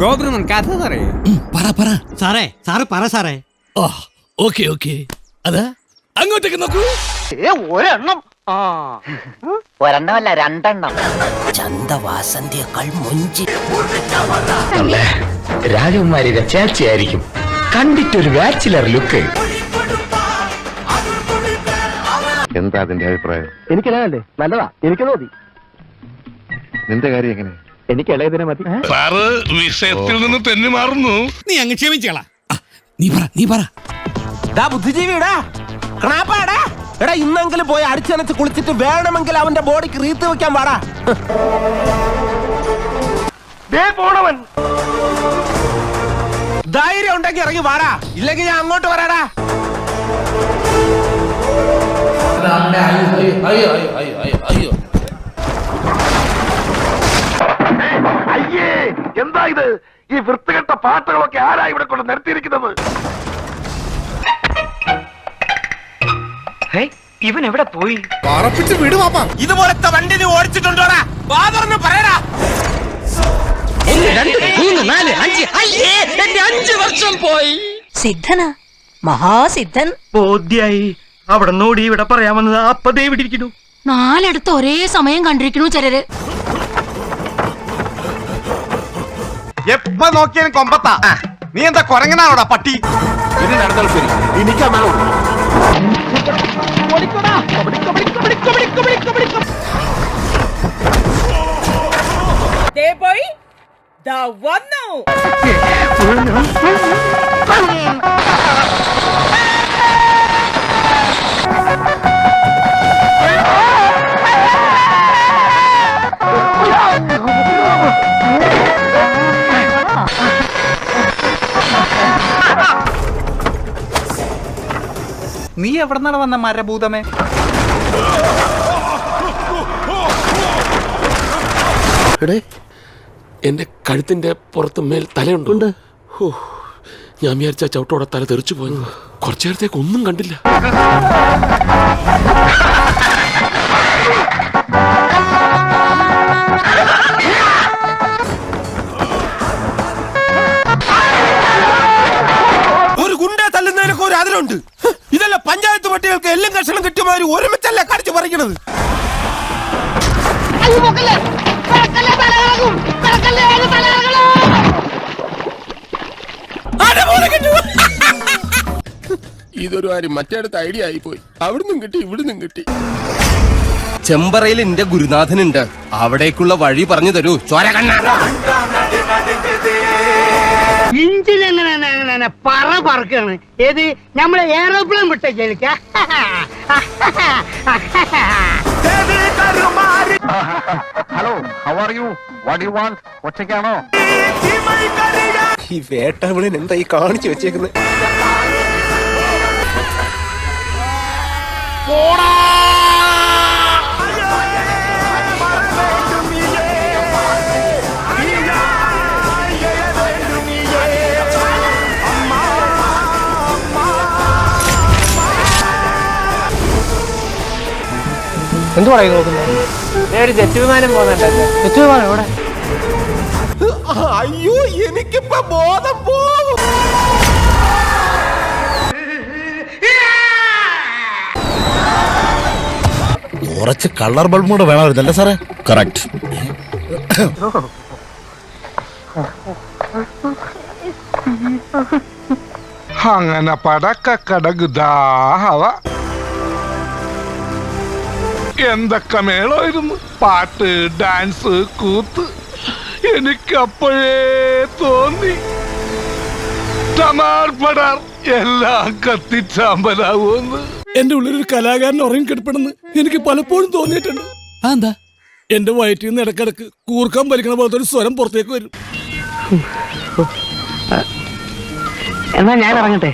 ഗോപുരം കഥ പറയേ. പറ പറ. സാറേ സാറ് പറ സാറേ. ഓ ഓക്കെ ഓക്കെ. അതാ അങ്ങോട്ടേക്ക് നോക്കൂ. ഒരെണ്ണമല്ല രണ്ടെണ്ണം. രാജകുമാരിയുടെ ചേച്ചിയായിരിക്കും. കണ്ടിട്ടൊരു ബാച്ചിലർ ലുക്ക് എന്താ അതിന്റെ അഭിപ്രായം? എനിക്കല്ലേ നല്ലതാ. എനിക്ക് തോന്നി നിന്റെ കാര്യം എങ്ങനെ എനിക്ക് ഇളയതിനെ മതി. സാറ് വിഷയത്തിൽ നിന്ന് തെന്നി മാറുന്നു. നീ അങ്ങ് ക്ഷമിച്ചോളാ. നീ പറ നീ പറ. ബുദ്ധിജീവിടാ. കണാപ്പാടാ. എടാ ഇന്നെങ്കിലും പോയി അടിച്ചനച്ച് കുളിച്ചിട്ട് വേണമെങ്കിൽ അവന്റെ ബോഡിക്ക് റീത്ത് വെക്കാൻ പാടാ പോണവൻ. ധൈര്യം ഉണ്ടെങ്കിൽ ഇറങ്ങി വാടാ. ഇല്ലെങ്കിൽ ഞാൻ അങ്ങോട്ട് വരാടാ. അയ്യേ എന്താ ഇത്? ഈ വൃത്തികെട്ട പാട്ടുകളൊക്കെ ആരാ ഇവിടെ കൊണ്ട് നിർത്തിയിരിക്കുന്നത്? ഇവൻ എവിടെ പോയി? ഇതുപോലത്തെ വണ്ടി നീ ഓടിച്ചിട്ടുണ്ടോടാ? ഫാദറിന് പറയടാ. സിദ്ധനാ. മഹാസിദ്ധൻ. ബോധ്യായി. അവിടെ നോടി ഇവിടെ പറയാമെന്നത് അപ്പൊ ദേ ഇവിടെ ഇരിക്കുന്നു നാലെടുത്ത് ഒരേ സമയം കണ്ടിരിക്കണു ചിലര്. എപ്പ നോക്കിയാലും കൊമ്പത്താ. നീ എന്താ കൊരങ്ങനാണോടാ പട്ടി? ഇത് നടന്നാൽ ശരി എനിക്കന്നാണോ പോയി. ദാ വന്നു. നീ എവിടെ നിന്നാണ് വന്ന മരഭൂതമേ? എന്റെ കഴുത്തിന്റെ പുറത്ത് മേൽ തലയുണ്ട്? ഹോ, ഞാൻ വിചാരിച്ച ചവിട്ടോടെ തല തെറിച്ചു പോയി. കുറച്ചു നേരത്തേക്ക് ഒന്നും കണ്ടില്ല. ഒരു ഇതല്ല പഞ്ചായത്ത് പട്ടികൾക്ക് എല്ലാം കഷണം കിട്ടിയമാതിരി ഒരുമിച്ചല്ല കടിച്ചു പറിക്കണത് ഇതൊരു കാര്യം മറ്റേടത്ത് ഐഡിയ ആയി പോയി അവിടുന്നും കിട്ടി ഇവിടുന്നും കിട്ടി. ചെമ്പറയിൽ എന്റെ ഗുരുനാഥനുണ്ട്. അവിടേക്കുള്ള വഴി പറഞ്ഞു തരൂ. ചോര ഇഞ്ചിൽ എങ്ങനെ പറ പറക്കാണ്. ഏത്? നമ്മളെ ഏറോപ്ലൈൻ വിട്ട ജലിക്ക hello how are you what you want ഒറ്റയ്ക്കാണോ? ഈ വേട്ടാവിളിൻ എന്താ ഈ കാണിച്ചു വെച്ചേക്കുന്നത് അയ്യോ എനിക്കിപ്പോ ബോധം പോകും കുറച്ച് കളർ ബൾബും കൂടെ വേണമായിരുന്നല്ലേ സാറേ? കറക്റ്റ് അങ്ങനെ പടക്ക കടകുദാഹവ എന്തൊക്കെ മേളമായിരുന്നു പാട്ട് ഡാൻസ് കൂത്ത്. എനിക്കപ്പോഴേ തോന്നി. എല്ലാം കത്തിച്ചാമ്പലാവൂന്ന് എന്റെ ഉള്ളിലൊരു ഒരു കലാകാരൻ ഉറങ്ങിക്കിടപ്പെടുന്നു എനിക്ക് പലപ്പോഴും തോന്നിയിട്ടുണ്ട്. എന്താ എന്റെ വയറ്റിൽ നിന്ന് ഇടക്കിടക്ക് കൂർക്കം വലിക്കണ പോലത്തെ ഒരു സ്വരം പുറത്തേക്ക് വരും. എന്നാ ഞാൻ ഇറങ്ങട്ടെ?